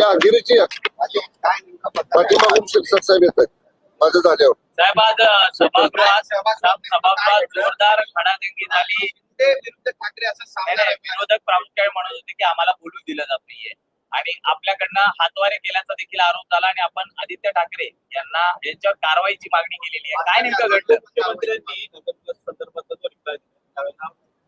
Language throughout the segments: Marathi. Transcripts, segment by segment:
या गिरीची या. पाठीमागून शिक्षक साहेब येत आहेत. माझं झाल्यावर साहेब आज सभागृहात सभागृहात जोरदार खडाजंगी झाली. ठाकरे असं विरोधक प्रामुख्याने म्हणत होते की आम्हाला बोलू दिलं जात नाहीये. आणि आपल्याकडनं हातवारे केल्याचा देखील आरोप झाला आणि आपण आदित्य ठाकरे यांना यांच्यावर कारवाईची मागणी केलेली आहे. काय नेमकं घडलं? मुख्यमंत्र्यांनी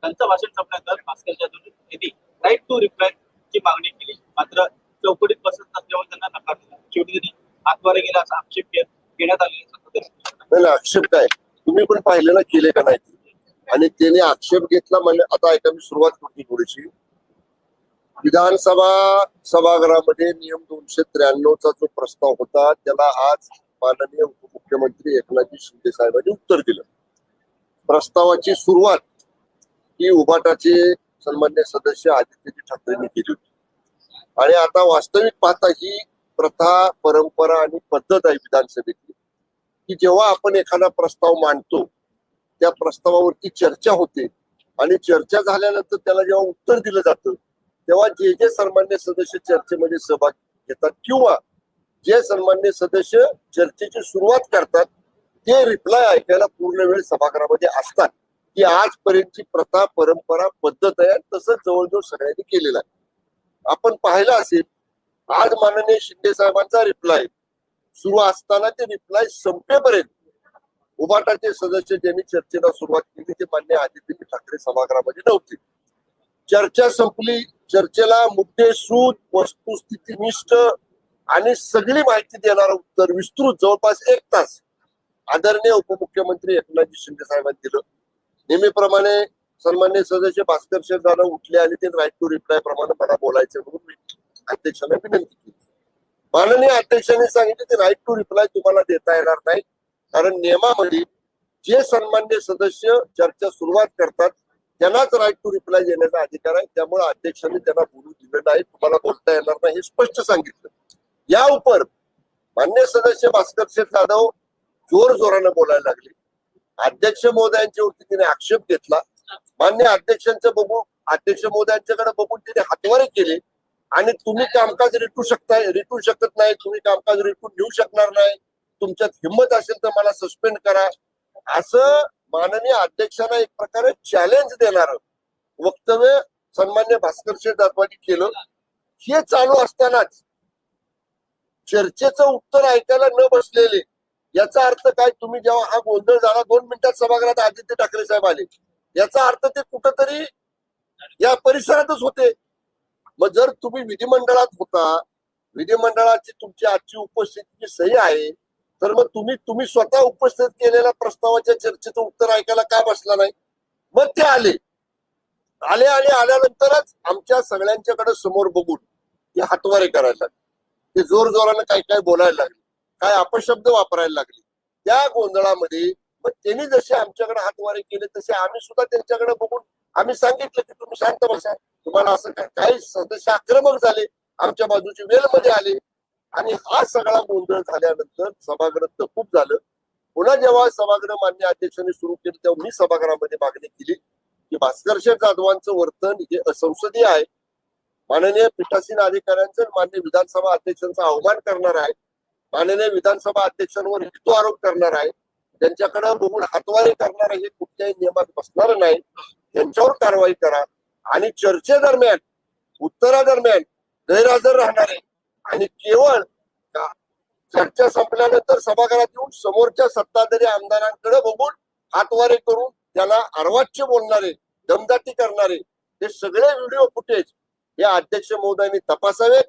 त्यांचं भाषण संपल्यानंतर भास्करच्या यांनी राईट टू रिप्लाय ची मागणी केली. मात्र चौकटीत बसत नसल्यामुळे त्यांना नकार दिला. शेवटी त्यांनी हातवारे गेला असा आक्षेप के- घेण्यात आलेला आक्षेप काय? तुम्ही पण पाहिलेला केले का नाही? आणि त्याने आक्षेप घेतला म्हणजे आता ऐका मी सुरुवात करतो थोडीशी. विधानसभा सभागृहामध्ये नियम दोनशे त्र्याण्णवचा जो प्रस्ताव होता त्याला आज माननीय उपमुख्यमंत्री एकनाथजी शिंदे साहेबांनी उत्तर दिलं. प्रस्तावाची सुरुवात ही उभाटाचे सन्मान्य सदस्य आदित्यजी ठाकरेंनी केली होती. आणि आता वास्तविक पाहता ही प्रथा परंपरा आणि पद्धत आहे विधानसभेची की जेव्हा आपण एखादा प्रस्ताव मांडतो त्या प्रस्तावावरती चर्चा होते आणि चर्चा झाल्यानंतर त्याला जेव्हा उत्तर दिलं जातं तेव्हा जे जे सन्मान्य सदस्य चर्चेमध्ये सहभाग घेतात किंवा जे सन्मान्य सदस्य चर्चेची सुरुवात करतात ते रिप्लाय ऐकायला पूर्ण वेळ सभागृहामध्ये असतात. ही आजपर्यंतची प्रथा परंपरा पद्धत आहे तसंच जवळजवळ सगळ्यांनी केलेलं आहे. आपण पाहिलं असेल आज माननीय शिंदे साहेबांचा रिप्लाय सुरू असताना ते रिप्लाय संपेपर्यंत उभाटाचे सदस्य ज्यांनी चर्चेला सुरुवात केली ते मान्य आदित्य ठाकरे सभागृहामध्ये नव्हते. चर्चा संपली. चर्चेला मुद्दे सूद वस्तुस्थितीनिष्ठ आणि सगळी माहिती देणारं उत्तर विस्तृत जवळपास एक तास आदरणीय उपमुख्यमंत्री एकनाथजी शिंदे साहेबांनी दिलं. नेहमीप्रमाणे सन्मान्य सदस्य भास्कर शेठ जाधव उठले आणि ते राईट टू रिप्लाय प्रमाणे मला बोलायचे म्हणून मी अध्यक्षांना विनंती केली. माननीय अध्यक्षांनी सांगितले की राईट टू रिप्लाय तुम्हाला देता येणार नाही. कारण नियमामध्ये जे सन्मान्य सदस्य चर्चा सुरुवात करतात त्यांनाच राईट टू रिप्लाय देण्याचा अधिकार आहे त्यामुळे अध्यक्षांनी त्यांना बोलू दिलं नाही तुम्हाला बोलता येणार नाही हे स्पष्ट सांगितलं. या उपर मान्य सदस्य भास्कर शेठ जाधव जोर जोरानं बोलायला लागले. अध्यक्ष महोदयांच्यावरती तिने आक्षेप घेतला. मान्य अध्यक्षांचं बघून अध्यक्ष महोदयांच्याकडे बघून तिने हातवारे केले आणि तुम्ही कामकाज रेटू शकता रेटू शकत नाही तुम्ही कामकाज रेटून घेऊ शकणार नाही तुमच्यात हिंमत असेल तर मला सस्पेंड करा. असं माननीय अध्यक्षांना एक प्रकारे चॅलेंज देणार वक्तव्य सन्मान्य भास्कर शेठ जाधवांनी केलं. हे चालू असतानाच चर्चेचं उत्तर ऐकायला न बसलेले याचा अर्थ काय? तुम्ही जेव्हा हा गोंधळ झाला दोन मिनिटात सभागृहात आदित्य ठाकरे साहेब आले. याचा अर्थ ते कुठंतरी या परिसरातच होते. मग जर तुम्ही विधिमंडळात होता विधिमंडळाची तुमची आजची उपस्थितीची सही आहे तर मग तुम्ही तुम्ही स्वतः उपस्थित केलेल्या प्रस्तावाच्या चर्चेचं उत्तर ऐकायला का बसला नाही? मग ते आले. आले आणि आल्यानंतरच आमच्या सगळ्यांच्याकडे समोर बघून ते हातवारे करायला लागले. ते जोर जोरानं काय काय बोलायला लागले. काय अपशब्द वापरायला लागले. त्या गोंधळामध्ये मग त्यांनी जसे आमच्याकडे हातवारे केले तसे आम्ही सुद्धा त्यांच्याकडे बघून आम्ही सांगितलं की तुम्ही शांत बसा. तुम्हाला असं काय काही सदस्य आक्रमक झाले. आमच्या बाजूचे वेलमध्ये आले. आणि हा सगळा गोंधळ झाल्यानंतर सभागृह खूप झालं. पुन्हा जेव्हा सभागृह मान्य अध्यक्षांनी सुरू केलं तेव्हा मी सभागृहामध्ये मागणी केली की भास्कर जाधवांचं वर्तन हे असंसदीय आहे. माननीय पीठासीन अधिकाऱ्यांचं मान्य विधानसभा अध्यक्षांचा अवमान करणार आहे. माननीय विधानसभा अध्यक्षांवर हेतू आरोप करणार आहे. त्यांच्याकडे बघून हातवारे करणार हे कुठल्याही नियमात बसणार नाही. त्यांच्यावर कारवाई करा. आणि चर्चेदरम्यान उत्तरादरम्यान गैरहजर राहणारे आणि केवळ चर्चा संपल्यानंतर सभागृहात येऊन समोरच्या सत्ताधारी आमदारांकडे बघून हातवारे करून त्याला अर्वाच्य बोलणारे दमदाटी करणारे हे सगळे व्हिडिओ फुटेज या अध्यक्ष महोदयांनी तपासावेत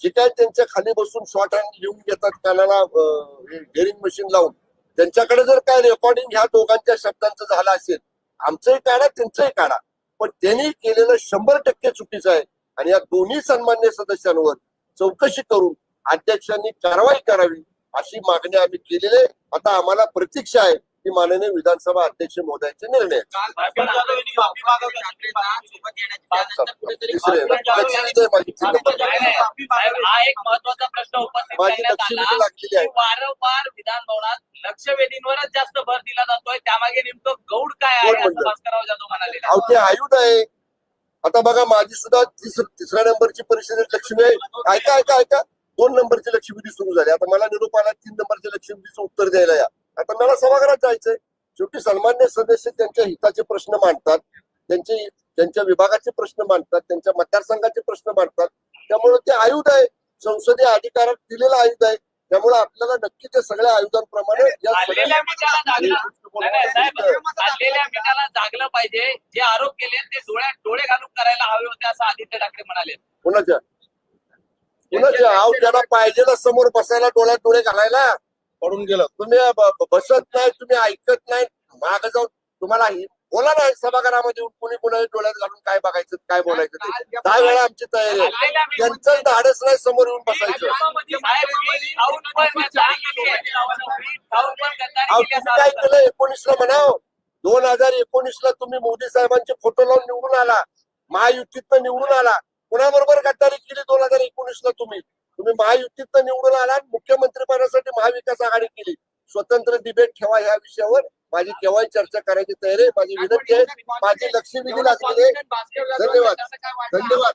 जे काय त्यांच्या खाली बसून शॉर्ट हँड लिहून घेतात कानाला हेअरिंग मशीन लावून. त्यांच्याकडे जर काय रेकॉर्डिंग ह्या दोघांच्या शब्दांचं झालं असेल आमचंही काढा त्यांचंही काढा. पण त्यांनी केलेलं शंभर टक्के चुकीचं आहे. आणि या दोन्ही सन्मान्य सदस्यांवर चौकशी करून अध्यक्षांनी कारवाई करावी अशी मागणी आम्ही केलेली आहे. आता आम्हाला प्रतीक्षा आहे ही माननीय विधानसभा अध्यक्ष महोदयांचे निर्णय. तिसरे माझी हा आला. लागलेली की आहे वारंवार विधान भवनात लक्षवेधींवरच जास्त भर दिला जातोय. त्यामागे नेमकं गौड काय आहे आयुध आहे. आता बघा माझी सुद्धा तिसऱ्या नंबरची परिस्थिती लक्ष्मी आहे. ऐका ऐका ऐका. दोन नंबरची लक्ष्मीदी सुरू झाली. आता मला निरोप आला तीन नंबरच्या लक्ष्मीचं उत्तर द्यायला या. आता मला सभागृहात जायचंय. शेवटी सन्मान्य सदस्य त्यांच्या हिताचे प्रश्न मांडतात. त्यांचे त्यांच्या विभागाचे प्रश्न मांडतात. त्यांच्या मतदारसंघाचे प्रश्न मांडतात. त्यामुळे ते आयुध आहे. संसदीय अधिकारात दिलेलं आयुध आहे. त्यामुळे आपल्याला नक्की त्या सगळ्या आलेल्या मिठाला जागलं पाहिजे. जे आरोप केले ते डोळ्यात डोळे घालून करायला हवे होते असं आदित्य ठाकरे म्हणाले. कुणाच्या? कुणाच्या? आव त्याला पाहिजे ना समोर बसायला डोळ्यात डोळे घालायला. पडून गेलं. तुम्ही बसत नाही तुम्ही ऐकत नाही. माग जाऊन तुम्हाला बोला ना सभागृहामध्ये येऊन कुणी कुणा डोळ्यात घालून काय बघायचं काय बोलायचं ते? दहा वेळा आमची तयारी आहे. त्यांचं धाडस नाही समोर येऊन बसायचं. केली काय. केलं? एकोणीसला म्हणाव. दोन हजार एकोणीसला तुम्ही मोदी साहेबांचे फोटो लावून निवडून आला. महायुतीतनं निवडून आला. कुणाबरोबर गद्दारी केली दोन हजार एकोणीसला तुम्ही? तुम्ही महायुतीतनं निवडून आला आणि मुख्यमंत्री पदासाठी महाविकास आघाडी केली. स्वतंत्र डिबेट ठेवा ह्या विषयावर. माझी केव्हाही चर्चा करायची तयारी आहे माझी विनंती आहे. माझी लक्षवेधी लागलेली आहे. धन्यवाद. धन्यवाद.